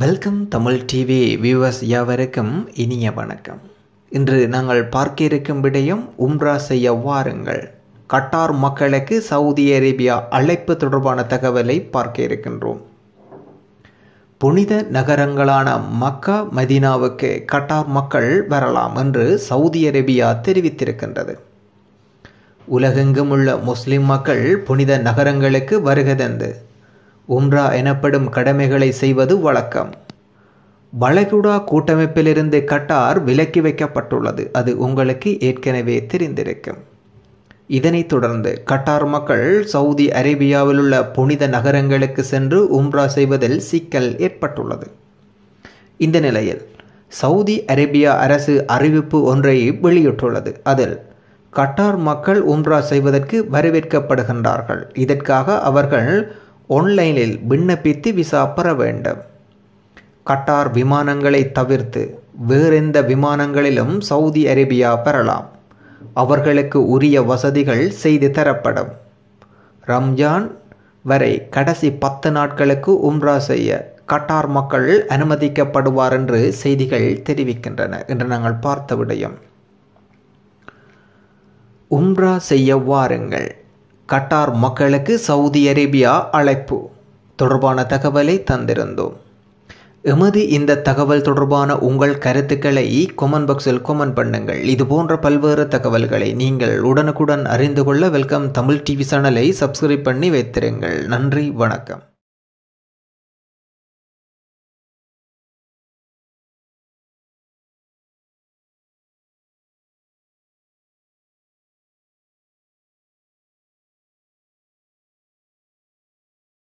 Welcome Tamil TV viewers யாவருக்கும் இனிய வணக்கம். இன்று நாங்கள் பார்க்க இருக்கும் விடயம் உம்ரா செய்ய வாருங்கள். கட்டார் மக்களுக்கு சவுதி அரேபியா அழைப்பு தொடர்பான தகவலை பார்க்க இருக்கின்றோம் புனித நகரங்களான மக்கா மதீனாவுக்கு கட்டார் மக்கள் வரலாம் என்று சவுதி அரேபியா தெரிவித்திருக்கின்றது. உலகெங்கும் உள்ள முஸ்லிம் மக்கள் புனித நகரங்களுக்கு வருகதந்து உம்ரா எனப்படும் கடமைகளை செய்வது வழக்கம். வளைகுடா கூட்டமைப்பிலிருந்து கட்டார் விலக்கி வைக்கப்பட்டுள்ளது. அது உங்களுக்கு ஏற்கனவே தெரிந்திருக்கும். இதனைத் தொடர்ந்து கட்டார் மக்கள் சவுதி அரேபியாவில் உள்ள புனித நகரங்களுக்கு சென்று உம்ரா செய்வதில் சிக்கல் ஏற்பட்டுள்ளது. இந்த நிலையில் சவுதி அரேபியா அரசு அறிவிப்பு ஒன்றை வெளியிட்டுள்ளது. அதில் கட்டார் மக்கள் உம்ரா செய்வதற்கு வரவேற்கப்படுகின்றார்கள். இதற்காக அவர்கள் ஆன்லைனில் விண்ணப்பித்து விசா பெற வேண்டும். கட்டார் விமானங்களை தவிர்த்து வேறெந்த விமானங்களிலும் சவுதி அரேபியா பெறலாம். அவர்களுக்கு உரிய வசதிகள் செய்து தரப்படும். ரம்ஜான் வரை கடைசி பத்து நாட்களுக்கு உம்ரா செய்ய கட்டார் மக்கள் அனுமதிக்கப்படுவார் என்று செய்திகள் தெரிவிக்கின்றன என்று நாங்கள் பார்த்த விடயம். உம்ரா செய்ய வாருங்கள் கட்டார் மக்களுக்கு சவுதி அரேபியா அழைப்பு. தொடர்பான தகவலை தந்திருந்தோம். எமது இந்த தகவல் தொடர்பான உங்கள் கருத்துக்களை கொமெண்ட் பாக்ஸில் கொமெண்ட் பண்ணுங்கள். இது போன்ற பல்வேறு தகவல்களை நீங்கள் உடனுக்குடன் அறிந்து கொள்ள வெல்கம் தமிழ் டிவி சேனலை சப்ஸ்கிரைப் பண்ணி வைத்திருங்கள். நன்றி வணக்கம்.